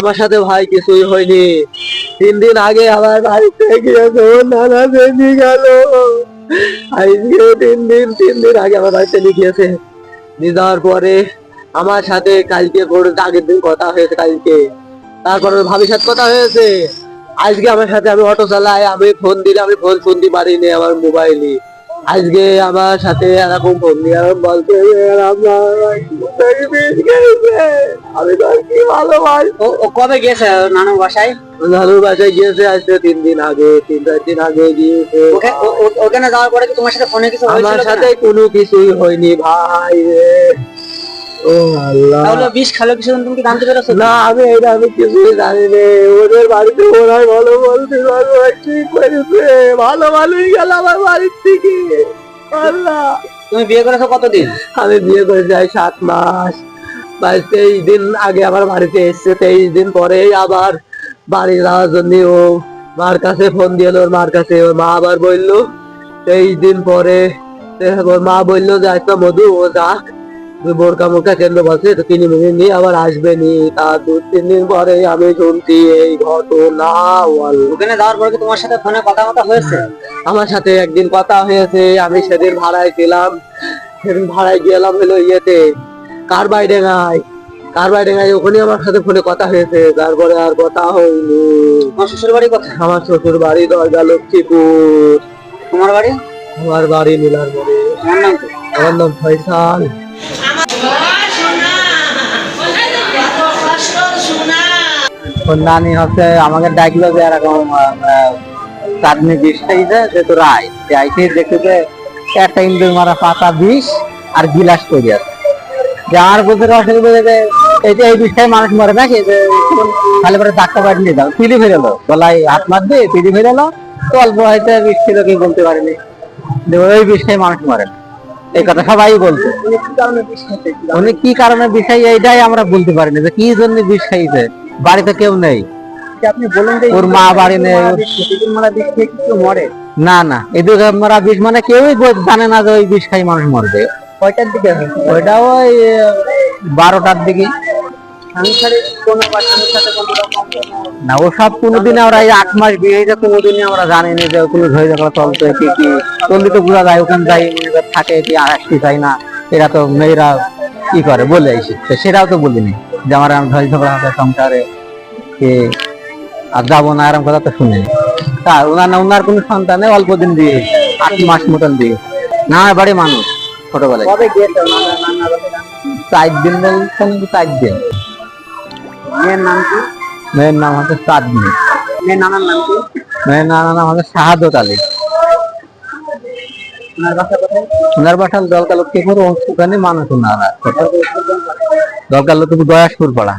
আমার সাথে ভাই কিছুই হয়নি। তিন দিন আগে আমার বাড়িতে ওর নানা বেঁধে গেল, আজকে তিন দিন তিন দিন আগে আমার বাড়িতে লিখিয়েছে। নিয়ে যাওয়ার পরে আমার সাথে কালকে পরে আগের দিন কথা হয়েছে কালকে। তারপরে ভাবির কথা হয়েছে। আজকে আমার সাথে আমি অটো চালাই, আমি ফোন দিলে আমি ফোন শুনতে পারিনি আমার মোবাইলে আজকে আমার সাথে এরকম বন্ধু আর বলতে। আমি কি ভালো ও কবে গেছে নানু বাসায়? নানুর বাসায় গিয়েছে আজকে তিন দিন আগে তিন চার দিন আগে গিয়েছে। ওখানে যাওয়ার পরে কি তোমার সাথে ফোনে কিছু আমার সাথে কোনো কিছুই হয়নি ভাই রে। ও আল্লাহ। তাহলে বিষ খালো কিছু তুমি জানতে পেরেছ? না আমি এটা আমি কিছুই জানি নে। ওদের বাড়িতে ওরাই ভালো বলতে পারব কি করেছে। ভালো ভালোই গেল আমার বাড়ির থেকে। আল্লাহ। তুমি বিয়ে করেছ কতদিন? আমি বিয়ে করে যাই সাত মাস। বাইশ তেইশ দিন আগে আবার বাড়িতে এসছে। তেইশ দিন পরে আবার বাড়ি যাওয়ার জন্য ও মার কাছে ফোন দিয়ে ওর মার কাছে। ওর মা আবার বলল তেইশ দিন পরে ওর মা বলল যে আজকে মধু ও যাক বোরকা মোরকা কেন্দ্র বসে তো কিনে মিনে নিয়ে আবার আসবে নি। তার দু তিন দিন পরে আমি শুনছি এই ঘটনা। ওখানে যাওয়ার পরে তোমার সাথে ফোনে কথা কথা হয়েছে? আমার সাথে একদিন কথা হয়েছে আমি সেদিন ভাড়ায় ছিলাম সেদিন ভাড়ায় গেলাম হলো ইয়েতে কার বাইরে গাই কার বাইরে গাই ওখানে আমার সাথে ফোনে কথা হয়েছে তারপরে আর কথা হয়নি। তোমার শ্বশুর বাড়ি কথা আমার শ্বশুর বাড়ি দরজা লক্ষ্মীপুর। তোমার বাড়ি? আমার বাড়ি নীলার মোড়ে আমার নাম ফয়সাল। নানি হচ্ছে আমাকে ডাকলো যে এরকম চাঁদনি বিষ খাইছে যে তো রায় সে আইসে দেখতে যে একটা ইন্দুর মারা পাতা বিষ আর গিলাস করে আছে। যে আমার বুঝতে অসুবিধা যে এই যে এই বিষটাই মানুষ মরে নাকি যে তাহলে পরে ডাক্তার বাড়ি নিয়ে যাও। পিলি ফেরালো গলায় হাত মার দিয়ে পিলি ফেরালো তো অল্প হয়তো বিষ ছিল কি বলতে পারেনি। যে ওই বিষটাই মানুষ মরে না। এই কথা সবাই বলছে। উনি কি কারণে বিষ খাই এইটাই আমরা বলতে পারিনি যে কি জন্য বিষ খাইছে। বাড়িতে কেউ নেই। আপনি বলুন ওর মা বাড়ি নেই মারা না না এদিকে মারা বিষ মানে কেউই জানে না যে ওই বিষ খাই মানুষ মরবে। কয়টার দিকে ওইটা ওই বারোটার দিকে। না কোনোদিন আমরা এই আট মাস বিয়ে হয়েছে কোনোদিনই আমরা জানি না যে ওগুলো হয়ে যাবে চলতে কি কি। চললে তো বোঝা যায় ওখানে যাই থাকে কি আর আসতে চাই না। এরা তো মেয়েরা কি করে বলে আইসি সেটাও তো বলিনি। যে আমার আমি ধরে ঝগড়া হবে সংসারে কি আর যাব না এরকম কথা তো শুনি। তা ওনার না ওনার কোনো সন্তানে অল্প দিন দিয়ে আট মাস মতন দিয়ে। না বাড়ি মানুষ ছোটবেলায়। কবে গিয়েছে? নানা নানা বাড়ি? চার দিন বলছেন চার দিন। মেয়ের নাম কি? মেয়ের নাম হচ্ছে চাঁদনি মেয়ের নানার নাম কি? মেয়ের নানার নাম হচ্ছে শাহাদত আলী ওনার বাসা কোথায়? ওনার বাসাল দলকাল ওখানে মানুষ ওনারা দলকাল তুমি দয়াসপুর পাড়া।